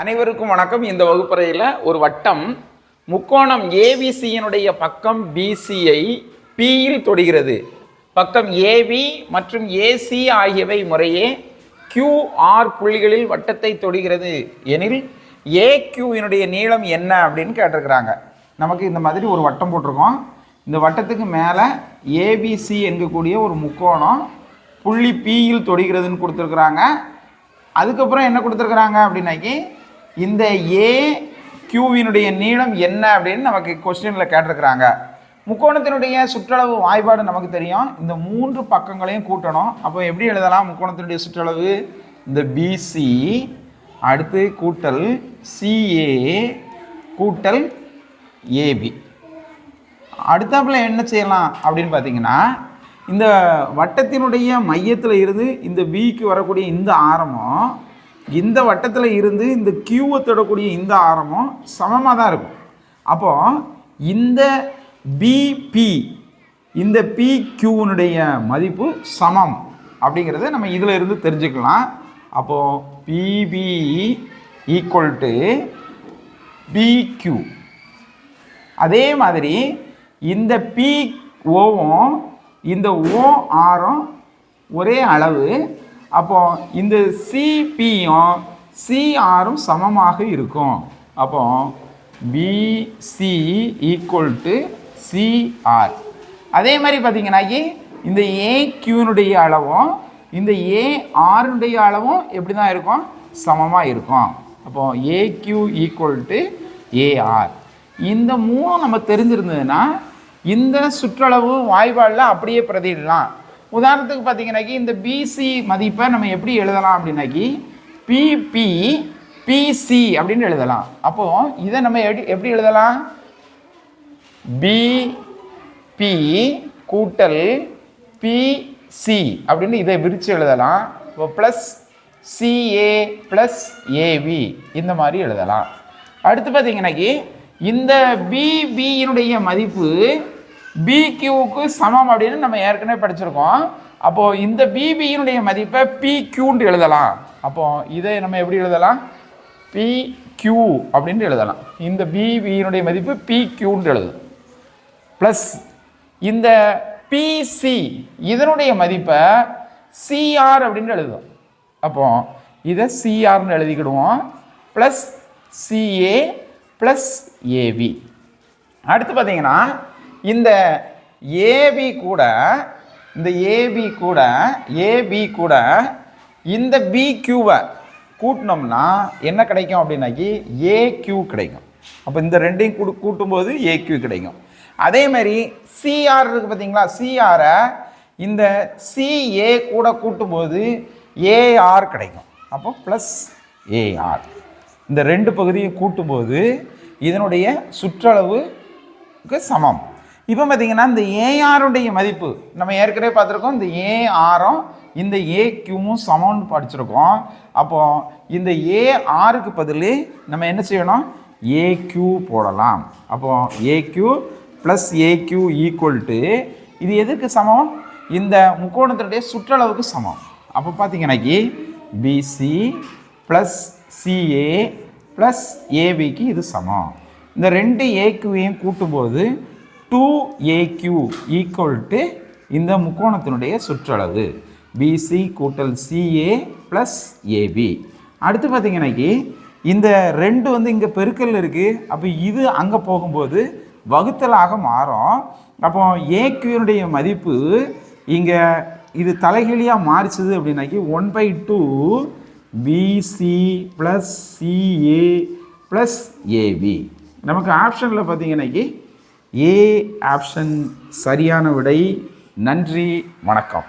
அனைவருக்கும் வணக்கம். இந்த வகுப்பறையில் ஒரு வட்டம் முக்கோணம் ஏபிசியினுடைய பக்கம் பிசியை பியில் தொடுகிறது. பக்கம் ஏபி மற்றும் ஏசி ஆகியவை முறையே கியூஆர் புள்ளிகளில் வட்டத்தை தொடுகிறது. எனில் ஏக்யூவினுடைய நீளம் என்ன அப்படின்னு கேட்டிருக்கிறாங்க. நமக்கு இந்த மாதிரி ஒரு வட்டம் போட்டிருக்கோம். இந்த வட்டத்துக்கு மேலே ஏபிசி என்கக்கூடிய ஒரு முக்கோணம் புள்ளி பியில் தொடுகிறதுன்னு கொடுத்துருக்குறாங்க. அதுக்கப்புறம் என்ன கொடுத்துருக்குறாங்க அப்படின்னாக்கி இந்த ஏ கியூவினுடைய நீளம் என்ன அப்படின்னு நமக்கு கொஸ்டினில் கேட்டிருக்கிறாங்க. முக்கோணத்தினுடைய சுற்றளவு வாய்ப்பாடு நமக்கு தெரியும். இந்த மூன்று பக்கங்களையும் கூட்டணும். அப்போ எப்படி எழுதலாம் முக்கோணத்தினுடைய சுற்றளவு? இந்த பிசி அடுத்து கூட்டல் சிஏ கூட்டல் ஏபி அடுத்தாப்புல என்ன செய்யலாம் அப்படின்னு பார்த்தீங்கன்னா இந்த வட்டத்தினுடைய மையத்தில் இருந்து இந்த பிக்கு வரக்கூடிய இந்த ஆரமும் இந்த வட்டத்தில் இருந்து இந்த கியூவை தொடக்கூடிய இந்த ஆரமும் சமமாக தான் இருக்கும். அப்போ இந்த பிபி இந்த பி கியூனுடைய மதிப்பு சமம் அப்படிங்கிறத நம்ம இதில் இருந்து தெரிஞ்சுக்கலாம். அப்போது பிபி ஈக்குவல் டு பிக்யூ அதே மாதிரி இந்த பி ஓவும் இந்த ஓ ஆரம் ஒரே அளவு அப்போ இந்த சிபியும் சிஆரும் சமமாக இருக்கும். அப்போ பிசி ஈக்குவல் டு சிஆர் அதே மாதிரி பார்த்தீங்கன்னாக்கி இந்த ஏக்யூனுடைய அளவும் இந்த ஏ அளவும் எப்படி தான் இருக்கும்? சமமாக இருக்கும். அப்போ ஏ ஈக்குவல் டு ஏஆர் இந்த மூணும் நம்ம தெரிஞ்சிருந்ததுன்னா இந்த சுற்றளவு வாய்ப்பாடில் அப்படியே பிரதிடலாம் உதாரணத்துக்கு பார்த்தீங்கன்னாக்கி இந்த பிசி மதிப்பை நம்ம எப்படி எழுதலாம் அப்படின்னாக்கி பிபி பிசி அப்படின்னு எழுதலாம். அப்போது இதை நம்ம எப்படி எப்படி எழுதலாம்? பிபி கூட்டல் பிசி அப்படின்னு இதை விரித்து எழுதலாம். இப்போ ப்ளஸ் சிஏ ப்ளஸ் ஏவி இந்த மாதிரி எழுதலாம். அடுத்து பார்த்தீங்கன்னாக்கி இந்த பிபியினுடைய மதிப்பு பிக்யூவுக்கு சமம் அப்படின்னு நம்ம ஏற்கனவே படிச்சிருக்கோம். அப்போது இந்த பிபியினுடைய மதிப்பை பிக்யூன்னு எழுதலாம். அப்போது இதை நம்ம எப்படி எழுதலாம்? பிக்யூ அப்படின்னு எழுதலாம். இந்த பிபியினுடைய மதிப்பு பிக்யூன்னு எழுதும் ப்ளஸ் இந்த பிசி இதனுடைய மதிப்பை சிஆர் அப்படின்னு எழுதும் அப்போ இதை சிஆர்னு எழுதிக்கிடுவோம். ப்ளஸ் சிஏ ப்ளஸ் ஏவி அடுத்து பார்த்தீங்கன்னா இந்த ஏபி கூட இந்த ஏபி கூட ஏபி கூட இந்த பிக்யூவை கூட்டினோம்னா என்ன கிடைக்கும் அப்படின்னாக்கி ஏக்யூ கிடைக்கும். அப்போ இந்த ரெண்டையும் கூட்டு கூட்டும்போது ஏக்யூ கிடைக்கும். அதே மாதிரி சிஆர் இருக்குது பார்த்தீங்களா சிஆரை இந்த சிஏ கூட கூட்டும்போது ஏஆர் கிடைக்கும். அப்போ ப்ளஸ் ஏஆர் இந்த ரெண்டு பகுதியும் கூட்டும்போது இதனுடைய சுற்றளவுக்கு சமம். இப்போ பார்த்தீங்கன்னா இந்த ஏஆருடைய மதிப்பு நம்ம ஏற்கனவே பார்த்துருக்கோம் இந்த ஏஆரும் இந்த ஏக்யூவும் சமம்னு படிச்சிருக்கோம். அப்போ இந்த ஏஆருக்கு பதில் நம்ம என்ன செய்யணும்? ஏக்யூ போடலாம். அப்போ AQ plus AQ equal to இது எதுக்கு சமம்? இந்த முக்கோணத்தினுடைய சுற்றளவுக்கு சமம். அப்போ பார்த்தீங்கன்னாக்கி பிசி ப்ளஸ் சிஏ ப்ளஸ் ஏபிக்கு இது சமம். இந்த ரெண்டு ஏக்யூவையும் கூட்டும்போது டூ ஏக்யூ ஈக்குவல் டு இந்த முக்கோணத்தினுடைய சுற்றளவு. பிசி கூட்டல் சிஏ ப்ளஸ் ஏபி அடுத்து பார்த்தீங்கன்னாக்கி இந்த ரெண்டு வந்து இங்கே பெருக்கல் இருக்குது அப்போ இது அங்கே போகும்போது வகுத்தலாக மாறும். அப்போ ஏக்யூனுடைய மதிப்பு இங்கே இது தலைகீழியாக மாறிச்சது அப்படின்னாக்கி one by two BC plus CA plus AB நமக்கு ஆப்ஷனில் பார்த்தீங்கன்னாக்கி ஏ ஆப்ஷன் சரியான விடை. நன்றி வணக்கம்.